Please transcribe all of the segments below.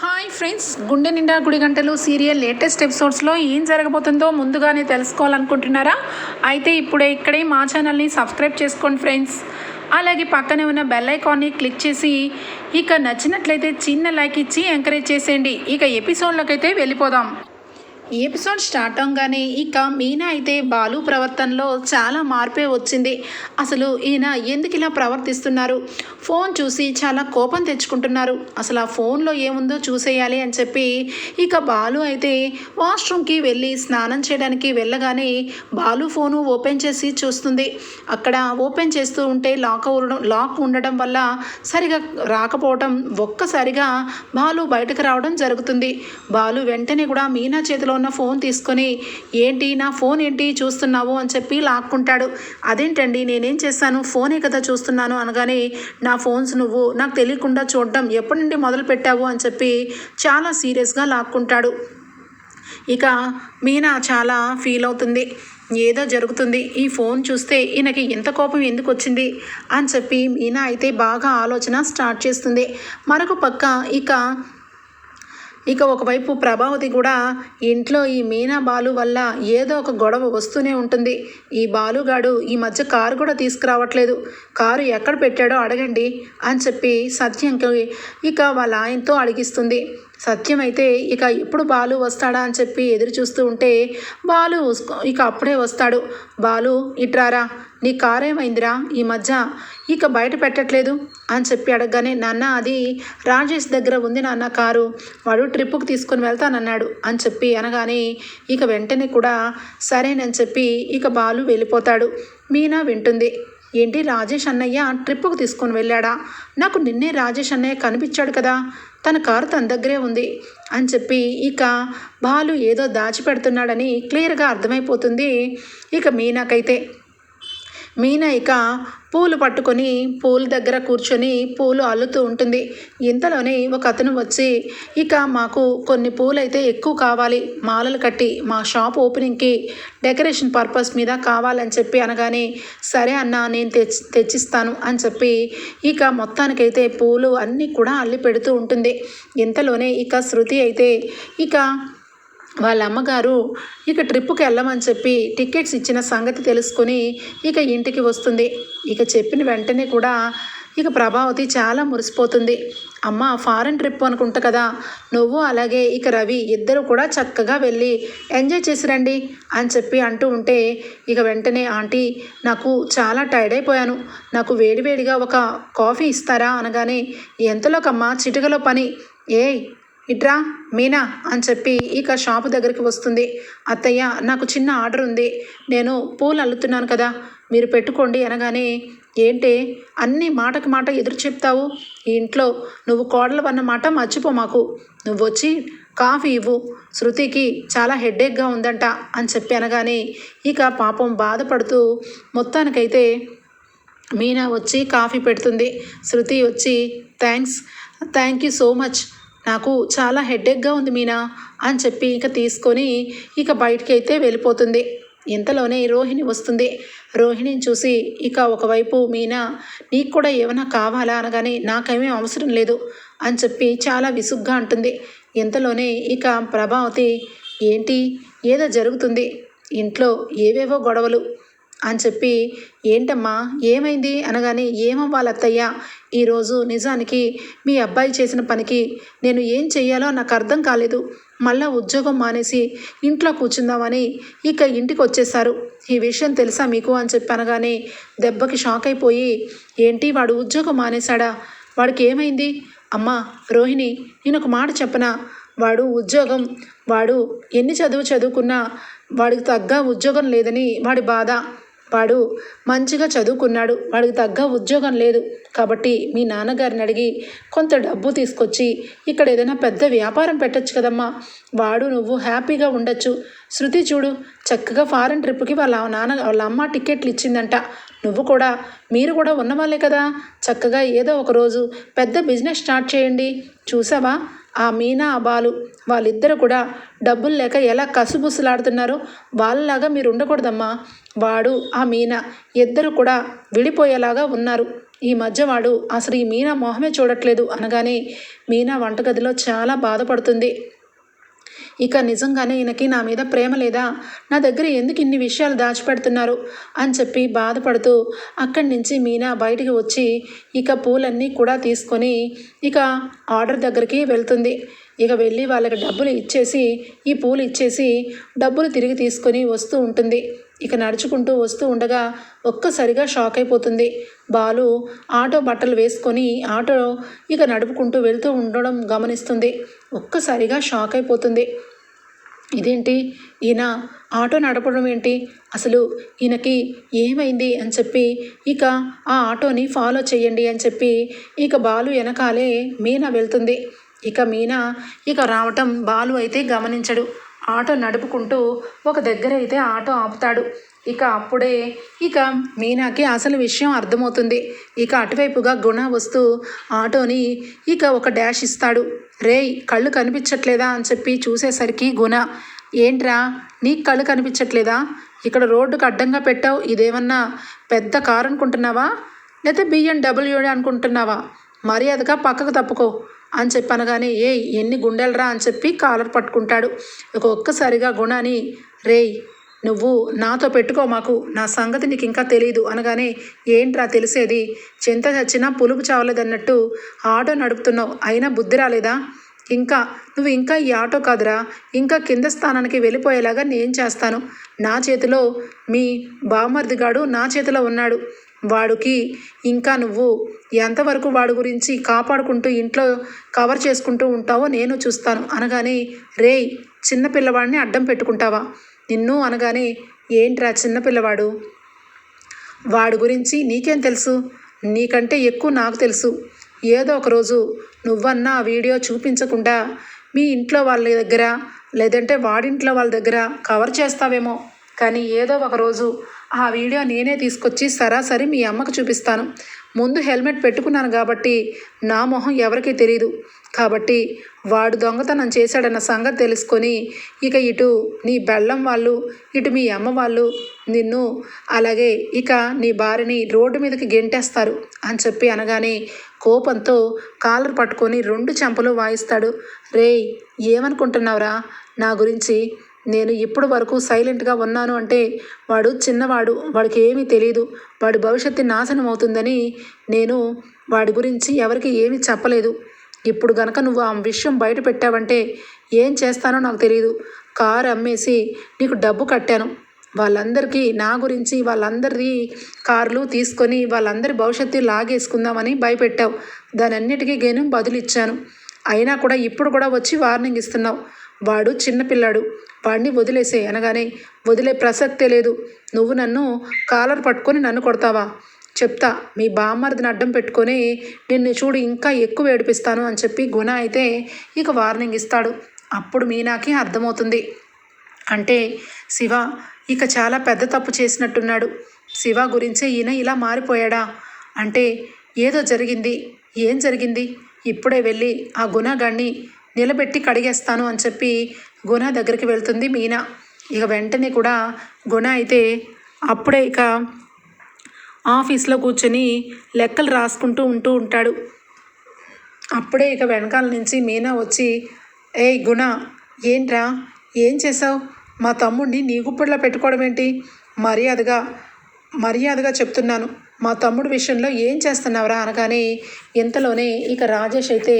Hi friends గుండె నిండా గుడి గంటలు సీరియల్ లేటెస్ట్ ఎపిసోడ్స్లో ఏం జరగబోతుందో ముందుగానే తెలుసుకోవాలనుకుంటున్నారా? అయితే ఇప్పుడే ఇక్కడే మా ఛానల్ని సబ్స్క్రైబ్ చేసుకోండి ఫ్రెండ్స్. అలాగే పక్కనే ఉన్న బెల్ ఐకాన్ని క్లిక్ చేసి ఇక నచ్చినట్లయితే చిన్న లైక్ ఇచ్చి ఎంకరేజ్ చేసేయండి. ఇక ఎపిసోడ్లోకి అయితే వెళ్ళిపోదాం. ఈ ఎపిసోడ్ స్టార్ట్ అవగానే ఇక మీనా అయితే బాలు ప్రవర్తనలో చాలా మార్పే వచ్చింది. అసలు ఈయన ఎందుకు ఇలా ప్రవర్తిస్తున్నారు? ఫోన్ చూసి చాలా కోపం తెచ్చుకుంటున్నారు. అసలు ఆ ఫోన్లో ఏముందో చూసేయాలి అని చెప్పి ఇక బాలు అయితే వాష్రూమ్కి వెళ్ళి స్నానం చేయడానికి వెళ్ళగానే బాలు ఫోను ఓపెన్ చేసి చూస్తుంది. అక్కడ ఓపెన్ చేస్తూ ఉంటే లాక్ ఉండడం లాక్ ఉండడం వల్ల సరిగా రాకపోవడం ఒక్కసారిగా బాలు బయటకు రావడం జరుగుతుంది. బాలు వెంటనే కూడా మీనా చేతిలో ఉన్న ఫోన్ తీసుకొని ఏంటి నా ఫోన్ ఏంటి చూస్తున్నావు? అని చెప్పి లాక్కుంటాడు. అదేంటండి నేనేం చేశాను? ఫోనే కదా చూస్తున్నాను అనగానే నా ఫోన్స్ నువ్వు నాకు తెలియకుండా చూడడం ఎప్పటి నుండి మొదలు పెట్టావు అని చెప్పి చాలా సీరియస్గా లాక్కుంటాడు. ఇక మీనా చాలా ఫీల్ అవుతుంది. ఏదో జరుగుతుంది. ఈ ఫోన్ చూస్తే ఈయనకి ఎంత కోపం ఎందుకు వచ్చింది? అని చెప్పి మీనా అయితే బాగా ఆలోచన స్టార్ట్ చేస్తుంది. మరొక పక్క ఇక ఇక ఒకవైపు ప్రభావతి కూడా ఇంట్లో ఈ మీనా బాలు వల్ల ఏదో ఒక గొడవ వస్తూనే ఉంటుంది. ఈ బాలుగాడు ఈ మధ్య కారు కూడా తీసుకురావట్లేదు. కారు ఎక్కడ పెట్టాడో అడగండి అని చెప్పి సత్యంకి ఇక వాళ్ళ ఆయనతో అడిగిస్తుంది. సత్యం అయితే ఇక ఎప్పుడు బాలు వస్తాడా అని చెప్పి ఎదురు చూస్తూ ఉంటే బాలు ఇక అప్పుడే వస్తాడు. బాలు ఇట్రారా నీ కారు ఏమైందిరా? ఈ మధ్య ఇక బయట పెట్టట్లేదు. అని చెప్పి అడగగానే నాన్న అది రాజేష్ దగ్గర ఉంది నాన్న కారు. వాడు ట్రిప్పుకి తీసుకొని వెళ్తానన్నాడు అని చెప్పి అనగానే ఇక వెంటనే కూడా సరేనని చెప్పి ఇక బాలు వెళ్ళిపోతాడు. మీనా వింటుంది. ఏంటి రాజేష్ అన్నయ్య ట్రిప్పుకు తీసుకొని వెళ్ళాడా? నాకు నిన్నే రాజేష్ అన్నయ్య కనిపించాడు కదా. తన కారు తన దగ్గరే ఉంది అని చెప్పి ఇక బాలు ఏదో దాచిపెడుతున్నాడని క్లియర్గా అర్థమైపోతుంది ఇక మీనాకైతే. మీనా ఇక పూలు పట్టుకొని పూల దగ్గర కూర్చొని పూలు అల్లుతూ ఉంటుంది. ఇంతలోనే ఒక అతను వచ్చి ఇక మాకు కొన్ని పూలైతే ఎక్కువ కావాలి. మాలలు కట్టి మా షాప్ ఓపెనింగ్కి డెకరేషన్ పర్పస్ మీద కావాలని చెప్పి అనగానే సరే అన్న నేను తెచ్చి తెచ్చిస్తాను అని చెప్పి ఇక మొత్తానికైతే పూలు అన్నీ కూడా అల్లి పెడుతూ ఉంటుంది. ఇంతలోనే ఇక శృతి అయితే ఇక వాళ్ళ అమ్మగారు ఇక ట్రిప్పుకి వెళ్ళమని చెప్పి టికెట్స్ ఇచ్చిన సంగతి తెలుసుకొని ఇక ఇంటికి వస్తుంది. ఇక చెప్పిన వెంటనే కూడా ఇక ప్రభావతి చాలా మురిసిపోతుంది. అమ్మ ఫారెన్ ట్రిప్ అనుకుంటా కదా. నువ్వు అలాగే ఇక రవి ఇద్దరు కూడా చక్కగా వెళ్ళి ఎంజాయ్ చేసి రండి అని చెప్పి అంటూ ఉంటే ఇక వెంటనే ఆంటీ నాకు చాలా టైర్డ్ అయిపోయాను. నాకు వేడివేడిగా ఒక కాఫీ ఇస్తారా? అనగానే ఎంతలోకమ్మా చిటికలో పని. ఏయ్ ఇట్రా మీనా అని చెప్పి ఇక షాపు దగ్గరికి వస్తుంది. అత్తయ్య నాకు చిన్న ఆర్డర్ ఉంది. నేను పూలు అల్లుతున్నాను కదా మీరు పెట్టుకోండి అనగానే ఏంటి అన్ని మాటకు మాట ఎదురు చెప్తావు? ఈ ఇంట్లో నువ్వు కోడలు అన్న మాట మర్చిపో మాకు. నువ్వు వచ్చి కాఫీ ఇవ్వు. శృతికి చాలా హెడ్ఏక్గా ఉందంట అని చెప్పి అనగానే ఇక పాపం బాధపడుతూ మొత్తానికైతే మీనా వచ్చి కాఫీ పెడుతుంది. శృతి వచ్చి thanks thank you so much నాకు చాలా హెడేక్గా ఉంది మీనా అని చెప్పి ఇక తీసుకొని ఇక బయటికి అయితే వెళ్ళిపోతుంది. ఇంతలోనే రోహిణి వస్తుంది. రోహిణిని చూసి ఇక ఒకవైపు మీనా నీకు కూడా ఏమైనా కావాలా? అనగానే నాకేమీ అవసరం లేదు అని చెప్పి చాలా విసుగ్గా అంటుంది. ఇంతలోనే ఇక ప్రభావతి ఏంటి? ఏదో జరుగుతుంది. ఇంట్లో ఏవేవో గొడవలు. అని చెప్పి ఏంటమ్మా ఏమైంది? అనగానే ఏమవ్వాలి అత్తయ్య ఈరోజు నిజానికి మీ అబ్బాయి చేసిన పనికి నేను ఏం చెయ్యాలో నాకు అర్థం కాలేదు. మళ్ళా ఉద్యోగం మానేసి ఇంట్లో కూర్చుందామని ఇక ఇంటికి వచ్చేసారు ఈ విషయం తెలుసా మీకు? అని చెప్పి అనగానే దెబ్బకి షాక్ అయిపోయి ఏంటి వాడు ఉద్యోగం మానేశాడా? వాడికి ఏమైంది? అమ్మా రోహిణి నేను ఒక మాట చెప్పనా? వాడు ఉద్యోగం వాడు ఎన్ని చదువు చదువుకున్నా వాడికి తగ్గ ఉద్యోగం లేదని వాడి బాధ. వాడు మంచిగా చదువుకున్నాడు వాడికి తగ్గ ఉద్యోగం లేదు. కాబట్టి మీ నాన్నగారిని అడిగి కొంత డబ్బు తీసుకొచ్చి ఇక్కడ ఏదైనా పెద్ద వ్యాపారం పెట్టచ్చు కదమ్మా. వాడు నువ్వు హ్యాపీగా ఉండొచ్చు. శృతి చూడు చక్కగా ఫారెన్ ట్రిప్కి వాళ్ళ నాన్న వాళ్ళ అమ్మ టికెట్లు ఇచ్చిందంట. నువ్వు కూడా మీరు కూడా ఉన్నవాళ్ళే కదా. చక్కగా ఏదో ఒక రోజు పెద్ద బిజినెస్ స్టార్ట్ చేయండి. చూసావా? ఆ మీనా ఆ బాలు వాళ్ళిద్దరు కూడా డబ్బులు లేక ఎలా కసుబుసులాడుతున్నారో వాళ్ళలాగా మీరు ఉండకూడదమ్మా. వాడు ఆ మీనా ఇద్దరు కూడా విడిపోయేలాగా ఉన్నారు. ఈ మధ్య వాడు అసలు ఈ మీనా మొహమే చూడట్లేదు అనగానే మీనా వంటగదిలో చాలా బాధపడుతుంది. ఇక నిజంగానే ఈయనకి నా మీద ప్రేమ లేదా? నా దగ్గర ఎందుకు ఇన్ని విషయాలు దాచిపెడుతున్నారు? అని చెప్పి బాధపడుతూ అక్కడి నుంచి మీనా బయటికి వచ్చి ఇక పూలన్నీ కూడా తీసుకొని ఇక ఆర్డర్ దగ్గరికి వెళ్తుంది. ఇక వెళ్ళి వాళ్ళకి డబ్బులు ఇచ్చేసి ఈ పూలు ఇచ్చేసి డబ్బులు తిరిగి తీసుకొని వస్తూ ఉంటుంది. ఇక నడుచుకుంటూ వస్తూ ఉండగా ఒక్కసారిగా షాక్ అయిపోతుంది. బాలు ఆటో బట్టలు వేసుకొని ఆటో ఇక నడుపుకుంటూ వెళ్తూ ఉండడం గమనిస్తుంది. ఒక్కసారిగా షాక్ అయిపోతుంది. ఇదేంటి? ఈయన ఆటో నడపడం ఏంటి? అసలు ఈయనకి ఏమైంది అని చెప్పి ఇక ఆ ఆటోని ఫాలో చేయండి అని చెప్పి ఇక బాలు వెనకాలే మీనా వెళ్తుంది. ఇక మీనా ఇక రావటం బాలు అయితే గమనించడు. ఆటో నడుపుకుంటూ ఒక దగ్గర అయితే ఆటో ఆపుతాడు. ఇక అప్పుడే ఇక మీనాకి అసలు విషయం అర్థమవుతుంది. ఇక అటువైపుగా గుణ వస్తూ ఆటోని ఇక ఒక డాష్ ఇస్తాడు. రేయ్ కళ్ళు కనిపించట్లేదా అని చెప్పి చూసేసరికి గుణ ఏంట్రా నీకు కళ్ళు కనిపించట్లేదా? ఇక్కడ రోడ్డుకు అడ్డంగా పెట్టావు. ఇదేమన్నా పెద్ద కారు అనుకుంటున్నావా లేదా బిఎండబ్ల్యూడి అనుకుంటున్నావా? మర్యాదగా పక్కకు తప్పుకో. అని చెప్పి అనగానే ఏ ఎన్ని గుండెలరా? అని చెప్పి కాలర్ పట్టుకుంటాడు. ఒక్కొక్కసారిగా ఒక్కసారిగా గుణాని రేయ్ నువ్వు నాతో పెట్టుకో మాకు నా సంగతి నీకు ఇంకా తెలియదు అనగానే ఏంట్రా తెలిసేది? చింత చచ్చినా పులుపు చావలేదన్నట్టు ఆటో నడుపుతున్నావు అయినా బుద్ధి రాలేదా? ఇంకా నువ్వు ఇంకా ఈ ఆటో కాదురా ఇంకా కింద స్థానానికి వెళ్ళిపోయేలాగా నేను చేస్తాను. నా చేతిలో మీ బామర్దిగాడు నా చేతిలో ఉన్నాడు. వాడికి. ఇంకా నువ్వు ఎంతవరకు వాడి గురించి కాపాడుకుంటూ ఇంట్లో కవర్ చేసుకుంటూ ఉంటావో నేను చూస్తాను. అనగానే రేయ్ చిన్న పిల్లవాడిని అడ్డం పెట్టుకుంటావా? నిన్ను అనగానే ఏంట్రా చిన్న పిల్లవాడు? వాడి గురించి నీకేం తెలుసు? నీకంటే ఎక్కువ నాకు తెలుసు. ఏదో ఒక రోజు నువ్వన్నా ఆ వీడియో చూపించకుండా మీ ఇంట్లో వాళ్ళ దగ్గర లేదంటే వాడింట్లో వాళ్ళ దగ్గర కవర్ చేస్తావేమో. కానీ ఏదో ఒక రోజు ఆ వీడియో నేనే తీసుకొచ్చి సరాసరి మీ అమ్మకు చూపిస్తాను. ముందు హెల్మెట్ పెట్టుకున్నాను కాబట్టి నా మొహం ఎవరికీ తెలియదు కాబట్టి వాడు దొంగతనం చేశాడన్న సంగతి తెలుసుకొని ఇక ఇటు నీ బెల్లం వాళ్ళు ఇటు మీ అమ్మ వాళ్ళు నిన్ను అలాగే ఇక నీ భార్యని రోడ్డు మీదకి గెంటేస్తారు అని చెప్పి అనగానే కోపంతో కాలర్ పట్టుకొని రెండు చెంపలు వాయిస్తాడు. రేయ్ ఏమనుకుంటున్నావురా? నా గురించి నేను ఇప్పుడు వరకు సైలెంట్గా ఉన్నాను అంటే వాడు చిన్నవాడు వాడికి ఏమీ తెలియదు వాడి భవిష్యత్తు నాశనం అవుతుందని నేను వాడి గురించి ఎవరికి ఏమీ చెప్పలేదు. ఇప్పుడు గనక నువ్వు ఆ విషయం బయట పెట్టావంటే ఏం చేస్తానో నాకు తెలియదు కారు అమ్మేసి నీకు డబ్బు కట్టాను. వాళ్ళందరికీ నా గురించి వాళ్ళందరి కార్లు తీసుకొని వాళ్ళందరి భవిష్యత్తు లాగేసుకుందామని భయపెట్టావు. దాని అన్నిటికీ నేను బదులు ఇచ్చాను అయినా కూడా ఇప్పుడు కూడా వచ్చి వార్నింగ్ ఇస్తున్నావు. వాడు చిన్నపిల్లాడు వాడిని వదిలేసే అనగానే వదిలే ప్రసక్తే లేదు. నువ్వు నన్ను కాలర్ పట్టుకొని నన్ను కొడతావా? చెప్తా మీ బామ్మర్దిని అడ్డం పెట్టుకొని నిన్ను చూడు ఇంకా ఎక్కువ ఏడిపిస్తాను అని చెప్పి గుణ అయితే ఇక వార్నింగ్ ఇస్తాడు. అప్పుడు మీనాకి అర్థమవుతుంది. అంటే శివ ఇక చాలా పెద్ద తప్పు చేసినట్టున్నాడు. శివ గురించే ఈయన ఇలా మారిపోయాడా? అంటే ఏదో జరిగింది. ఏం జరిగింది? ఇప్పుడే వెళ్ళి ఆ గుణగాన్ని నిలబెట్టి కడిగేస్తాను అని చెప్పి గుణ దగ్గరికి వెళ్తుంది మీనా. ఇక వెంటనే కూడా గుణ అయితే అప్పుడే ఇక ఆఫీస్లో కూర్చొని లెక్కలు రాసుకుంటూ ఉంటూ ఉంటాడు. అప్పుడే ఇక వెనకాల నుంచి మీనా వచ్చి ఏయ్ గుణ ఏంట్రా? ఏం చేసావు మా తమ్ముడిని నీ గుప్పట్లో పెట్టుకోవడం ఏంటి? మర్యాదగా మర్యాదగా చెప్తున్నాను. మా తమ్ముడు విషయంలో ఏం చేస్తున్నావురా అనగానే ఇంతలోనే ఇక రాజేష్ అయితే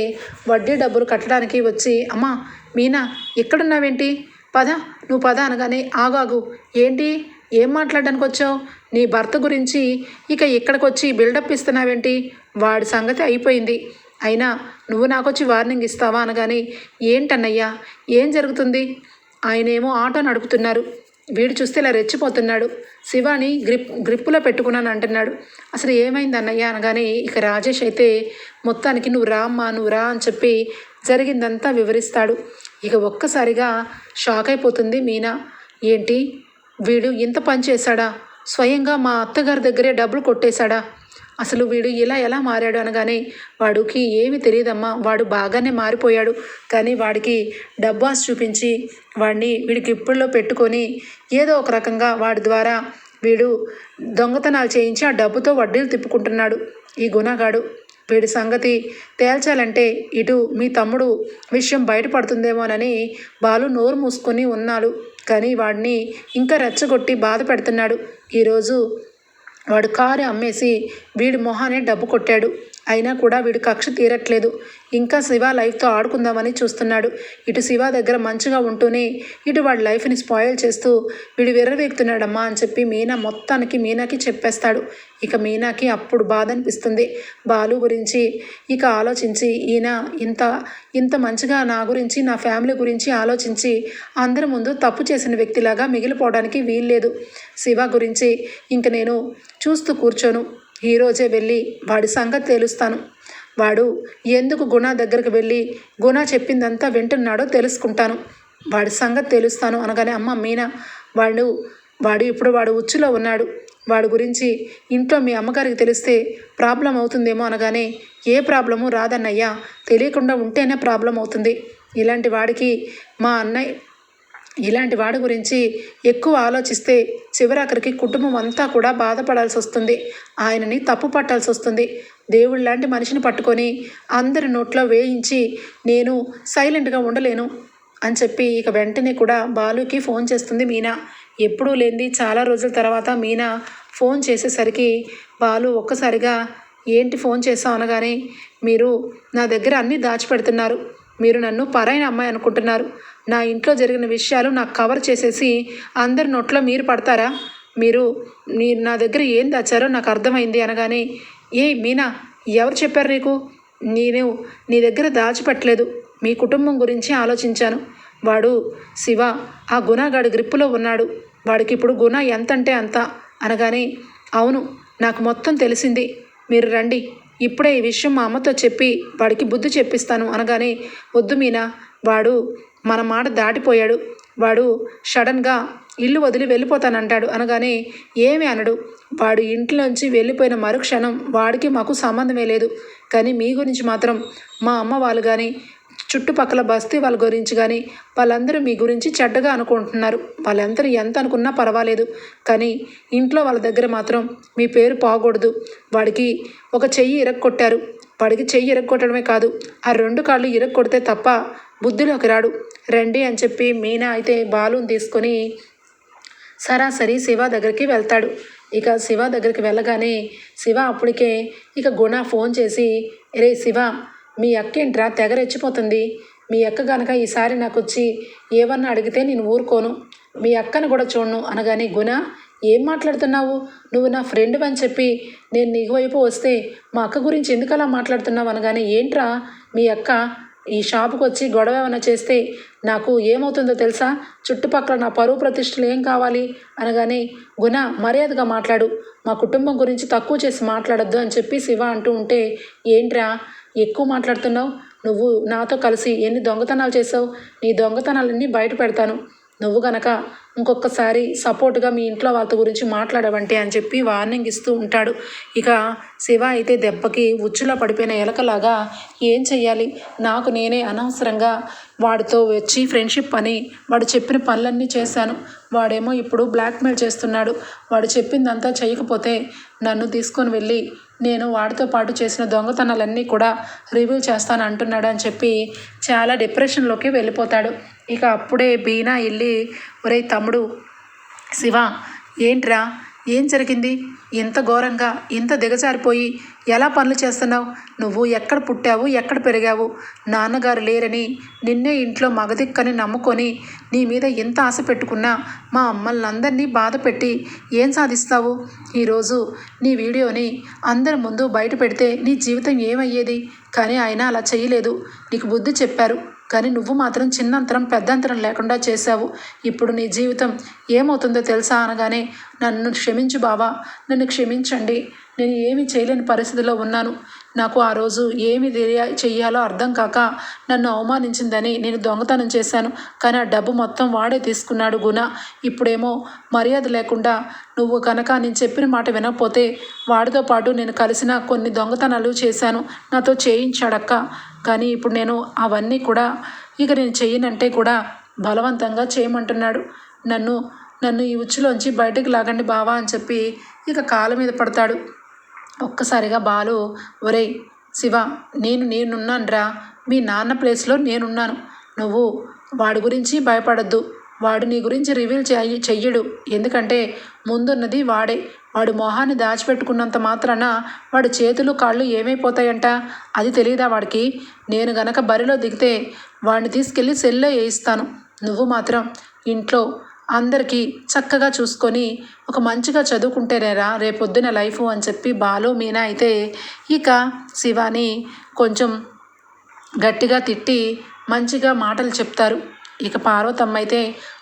వడ్డీ డబ్బులు కట్టడానికి వచ్చి అమ్మా మీనా ఎక్కడున్నావేంటి? పద నువ్వు పద అనగానే ఆగాగు ఏంటి? ఏం మాట్లాడడానికి వచ్చావు? నీ భర్త గురించి ఇక ఇక్కడికి వచ్చి బిల్డప్ ఇస్తున్నావేంటి? వాడి సంగతి అయిపోయింది. అయినా నువ్వు నాకొచ్చి వార్నింగ్ ఇస్తావా అనగానే ఏంటన్నయ్యా ఏం జరుగుతుంది? ఆయనేమో ఆటో నడుపుతున్నారు వీడు చూస్తే ఇలా రెచ్చిపోతున్నాడు. శివాని గ్రిప్ గ్రిప్పులో పెట్టుకున్నాను అంటున్నాడు. అసలు ఏమైంది అన్నయ్య అనగానే ఇక రాజేష్ అయితే మొత్తానికి నువ్వు రా అమ్మా నువ్వు రా అని చెప్పి జరిగిందంతా వివరిస్తాడు. ఇక ఒక్కసారిగా షాక్ అయిపోతుంది మీనా. ఏంటి? వీడు ఇంత పని చేశాడా? స్వయంగా మా అత్తగారి దగ్గరే డబ్బులు కొట్టేశాడా? అసలు వీడు ఇలా ఎలా మారాడు అనగానే వాడికి ఏమీ తెలియదమ్మా వాడు బాగానే మారిపోయాడు. కానీ వాడికి డబ్బాస్ చూపించి వాడిని వీడికి ఇప్పుడులో పెట్టుకొని ఏదో ఒక రకంగా వాడి ద్వారా వీడు దొంగతనాలు చేయించి ఆ డబ్బుతో వడ్డీలు తిప్పుకుంటున్నాడు. ఈ గుణగాడు వీడి సంగతి తేల్చాలంటే ఇటు మీ తమ్ముడు విషయం బయటపడుతుందేమోనని బాలు నోరు మూసుకొని ఉన్నాడు. కానీ వాడిని ఇంకా రెచ్చగొట్టి బాధ పెడుతున్నాడు. ఈరోజు వాడు కారు అమ్మేసి వీడి మొహానే డబ్బు కొట్టాడు. అయినా కూడా వీడు కక్ష తీరట్లేదు. ఇంకా శివ లైఫ్తో ఆడుకుందామని చూస్తున్నాడు. ఇటు శివ దగ్గర మంచిగా ఉంటూనే ఇటు వాడి లైఫ్ని స్పాయిల్ చేస్తూ వీడు విర్రవేగుతున్నాడమ్మా అని చెప్పి మీనా మొత్తానికి మీనాకి చెప్పేస్తాడు. ఇక మీనాకి అప్పుడు బాధ అనిపిస్తుంది. బాలు గురించి ఇక ఆలోచించి ఈయన ఇంత ఇంత మంచిగా నా గురించి నా ఫ్యామిలీ గురించి ఆలోచించి అందరి ముందు తప్పు చేసిన వ్యక్తిలాగా మిగిలిపోవడానికి వీల్లేదు. శివ గురించి ఇంక నేను చూస్తూ కూర్చోను. ఈరోజే వెళ్ళి వాడి సంగతి తేలుస్తాను. వాడు ఎందుకు గుణ దగ్గరికి వెళ్ళి గుణ చెప్పిందంతా వింటున్నాడో తెలుసుకుంటాను. వాడి సంగతి తెలుస్తాను అనగానే అమ్మ మీనా వాడు వాడు ఇప్పుడు వాడు ఉచ్చులో ఉన్నాడు. వాడి గురించి ఇంట్లో మీ అమ్మగారికి తెలిస్తే ప్రాబ్లం అవుతుందేమో అనగానే ఏ ప్రాబ్లము రాదన్నయ్యా తెలియకుండా ఉంటేనే ప్రాబ్లం అవుతుంది. ఇలాంటి వాడికి మా అన్నయ్య ఇలాంటి వాడి గురించి ఎక్కువ ఆలోచిస్తే చివరాఖరికి కుటుంబం అంతా కూడా బాధపడాల్సి వస్తుంది. ఆయనని తప్పు పట్టాల్సి వస్తుంది. దేవుడు లాంటి మనిషిని పట్టుకొని అందరి నోట్లో వేయించి నేను సైలెంట్గా ఉండలేను అని చెప్పి ఇక వెంటనే కూడా బాలుకి ఫోన్ చేస్తుంది మీనా. ఎప్పుడూ లేనిది చాలా రోజుల తర్వాత మీనా ఫోన్ చేసేసరికి బాలు ఒక్కసారిగా ఏంటి ఫోన్ చేసావు? అనగానే మీరు నా దగ్గర అన్నీ దాచిపెడుతున్నారు. మీరు నన్ను పరాయిన అమ్మాయి అనుకుంటున్నారు. నా ఇంట్లో జరిగిన విషయాలు నాకు కవర్ చేసేసి అందరి నోట్లో మీరు పడతారా? మీరు మీరు నా దగ్గర ఏం దాచారో నాకు అర్థమైంది అనగానే ఏ మీనా ఎవరు చెప్పారు నీకు? నేను నీ దగ్గర దాచిపెట్టలేదు. మీ కుటుంబం గురించి ఆలోచించాను. వాడు శివ ఆ గుణగాడి గ్రిప్పులో ఉన్నాడు. వాడికి ఇప్పుడు గుణ ఎంతంటే అంత అనగానే అవును నాకు మొత్తం తెలిసింది. మీరు రండి. ఇప్పుడే ఈ విషయం మా అమ్మతో చెప్పి వాడికి బుద్ధి చెప్పిస్తాను అనగానే వద్దు మీనా వాడు మన మాట దాటిపోయాడు. వాడు సడన్గా ఇల్లు వదిలి వెళ్ళిపోతానంటాడు అనగానే ఏమీ అనడు. వాడు ఇంట్లోంచి వెళ్ళిపోయిన మరుక్షణం వాడికి మాకు సంబంధమే లేదు. కానీ మీ గురించి మాత్రం మా అమ్మ వాళ్ళు కానీ చుట్టుపక్కల బస్తీ వాళ్ళ గురించి కానీ వాళ్ళందరూ మీ గురించి చెడ్డగా అనుకుంటున్నారు. వాళ్ళందరూ ఎంత అనుకున్నా పర్వాలేదు. కానీ ఇంట్లో వాళ్ళ దగ్గర మాత్రం మీ పేరు పోకూడదు. వాడికి ఒక చెయ్యి ఇరక్కొట్టారు వాడికి చెయ్యి ఇరక్కొట్టడమే కాదు ఆ రెండు కాళ్ళు ఇరక్కొడితే తప్ప బుద్ధిలోకి రాడు. రండి అని చెప్పి మీనా అయితే బాలుని తీసుకొని సరాసరి శివ దగ్గరికి వెళ్తాడు. ఇక శివ దగ్గరికి వెళ్ళగానే శివ అప్పటికే ఇక గుణ ఫోన్ చేసి రే శివ మీ అక్క ఏంట్రా తెగ రెచ్చిపోతుంది? మీ అక్క గనక ఈసారి నాకు వచ్చి ఏమన్నా అడిగితే నేను ఊరుకోను. మీ అక్కను కూడా చూడను అనగానే గుణ ఏం మాట్లాడుతున్నావు? నువ్వు నా ఫ్రెండ్ అని చెప్పి నేను నీ వైపు వస్తే మా అక్క గురించి ఎందుకు అలా మాట్లాడుతున్నావు అనగానే ఏంట్రా మీ అక్క ఈ షాపుకు వచ్చి గొడవ ఏమైనా చేస్తే నాకు ఏమవుతుందో తెలుసా? చుట్టుపక్కల నా పరువు ప్రతిష్టలు ఏం కావాలి? అనగానే గుణ మర్యాదగా మాట్లాడు. మా కుటుంబం గురించి తక్కువ చేసి మాట్లాడొద్దు అని చెప్పి శివ అంటూ ఉంటే ఏంట్రా ఎక్కువ మాట్లాడుతున్నావు? నువ్వు నాతో కలిసి ఎన్ని దొంగతనాలు చేసావు? నీ దొంగతనాలన్నీ బయట పెడతాను. నువ్వు గనక ఇంకొకసారి సపోర్ట్గా మీ ఇంట్లో వాళ్ళ గురించి మాట్లాడవంటే అని చెప్పి వార్నింగ్ ఇస్తూ ఉంటాడు. ఇక శివ అయితే దెబ్బకి ఉచ్చులో పడిపోయిన ఎలకలాగా ఏం చెయ్యాలి? నాకు నేనే అనవసరంగా వాడితో వచ్చి ఫ్రెండ్షిప్ అని వాడు చెప్పిన పనులన్నీ చేశాను. వాడేమో ఇప్పుడు బ్లాక్మెయిల్ చేస్తున్నాడు. వాడు చెప్పిందంతా చేయకపోతే నన్ను తీసుకొని వెళ్ళి నేను వాడితో పాటు చేసిన దొంగతనాలన్నీ కూడా రివ్యూ చేస్తాను అంటున్నాడు అని చెప్పి చాలా డిప్రెషన్లోకి వెళ్ళిపోతాడు. ఇక అప్పుడే బీనా వెళ్ళి ఒరే తమ్ముడు శివ ఏంట్రా? ఏం జరిగింది? ఇంత ఘోరంగా ఇంత దిగజారిపోయి ఎలా పనులు చేస్తున్నావు? నువ్వు ఎక్కడ పుట్టావు? ఎక్కడ పెరిగావు? నాన్నగారు లేరని నిన్నే ఇంట్లో మగదిక్కని నమ్ముకొని నీ మీద ఎంత ఆశ పెట్టుకున్నా మా అమ్మల్ని బాధ పెట్టి ఏం సాధిస్తావు? ఈరోజు నీ వీడియోని అందరి ముందు బయట పెడితే నీ జీవితం ఏమయ్యేది? కానీ ఆయన అలా చేయలేదు. నీకు బుద్ధి చెప్పారు. కానీ నువ్వు మాత్రం చిన్నంతరం పెద్దంతరం లేకుండా చేశావు. ఇప్పుడు నీ జీవితం ఏమవుతుందో తెలుసా అనగానే నన్ను క్షమించు బావా నన్ను క్షమించండి. నేను ఏమి చేయలేని పరిస్థితిలో ఉన్నాను. నాకు ఆ రోజు ఏమి తెలియ చెయ్యాలో అర్థం కాక నన్ను అవమానించిందని నేను దొంగతనం చేశాను. కానీ ఆ డబ్బు మొత్తం వాడే తీసుకున్నాడు గుణ. ఇప్పుడేమో మర్యాద లేకుండా నువ్వు కనుక నేను చెప్పిన మాట వినకపోతే వాడితో పాటు నేను కలిసిన కొన్ని దొంగతనాలు చేశాను. నాతో చేయించాడక్క. కానీ ఇప్పుడు నేను అవన్నీ కూడా ఇక నేను చెయ్యనంటే కూడా బలవంతంగా చేయమంటున్నాడు. నన్ను నన్ను ఈ ఉచ్చులోంచి బయటకు లాగండి బావా అని చెప్పి ఇక కాళ్ళ మీద పడతాడు. ఒక్కసారిగా బాలు ఒరేయ్ శివ నేను నేనున్నానురా. మీ నాన్న ప్లేస్లో నేనున్నాను. నువ్వు వాడి గురించి భయపడద్దు. వాడు నీ గురించి రివీల్ చెయ్యి చెయ్యడు. ఎందుకంటే ముందున్నది వాడే. వాడు మొహాన్ని దాచిపెట్టుకున్నంత మాత్రాన వాడి చేతులు కాళ్ళు ఏమైపోతాయంట? అది తెలియదా వాడికి? నేను గనక బరిలో దిగితే వాడిని తీసుకెళ్ళి సెల్లో వేయిస్తాను. నువ్వు మాత్రం ఇంట్లో అందరికీ చక్కగా చూసుకొని ఒక మంచిగా చదువుకుంటేనేరా రేపొద్దున లైఫ్ అని చెప్పి బాలు మీనా అయితే ఇక శివాని కొంచెం గట్టిగా తిట్టి మంచిగా మాటలు చెప్తారు. ఇక పార్వతమ్మ అయితే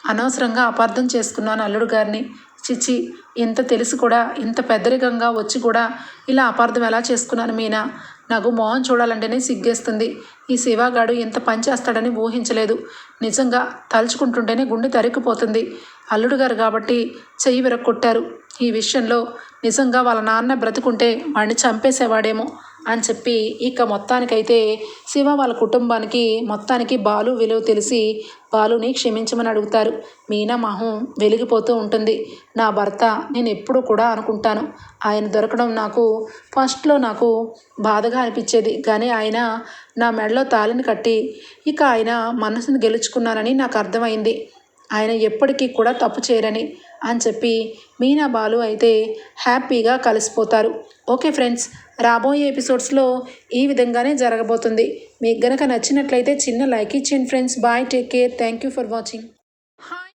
అనవసరంగా అపార్థం చేసుకున్నాను అల్లుడు గారిని. చిచ్చి ఇంత తెలిసి కూడా ఇంత పెద్దరికంగా వచ్చి కూడా ఇలా అపార్థం ఎలా చేసుకున్నాను మీనా? నాకు మొహం చూడాలంటేనే సిగ్గేస్తుంది. ఈ శివగాడు ఇంత పని చేస్తాడని ఊహించలేదు. నిజంగా తలుచుకుంటుంటేనే గుండె తరిక్కుపోతుంది అల్లుడు గారు కాబట్టి చెయ్యి విరక్కొట్టారు. ఈ విషయంలో నిజంగా వాళ్ళ నాన్న బ్రతుకుంటే వాడిని చంపేసేవాడేమో. అని చెప్పి ఇక మొత్తానికైతే శివ వాళ్ళ కుటుంబానికి మొత్తానికి బాలు విలువ తెలిసి బాలుని క్షమించమని అడుగుతారు. మీనా మహం వెలిగిపోతూ ఉంటుంది. నా భర్త నేను ఎప్పుడూ కూడా అనుకుంటాను. ఆయన దొరకడం నాకు ఫస్ట్లో నాకు బాధగా అనిపించేది. కానీ ఆయన నా మెడలో తాళిని కట్టి ఇక ఆయన మనసును గెలుచుకున్నానని నాకు అర్థమైంది. ఆయన ఎప్పటికీ కూడా తప్పు చేయరని అని చెప్పి మీనా బాలు అయితే హ్యాపీగా కలిసిపోతారు. ఓకే ఫ్రెండ్స్ రాబోయే ఎపిసోడ్స్లో ఈ విధంగానే జరగబోతుంది. మీకు గనక నచ్చినట్లయితే చిన్న లైక్ ఇచ్చేయండి friends. Bye take care. Thank you for watching.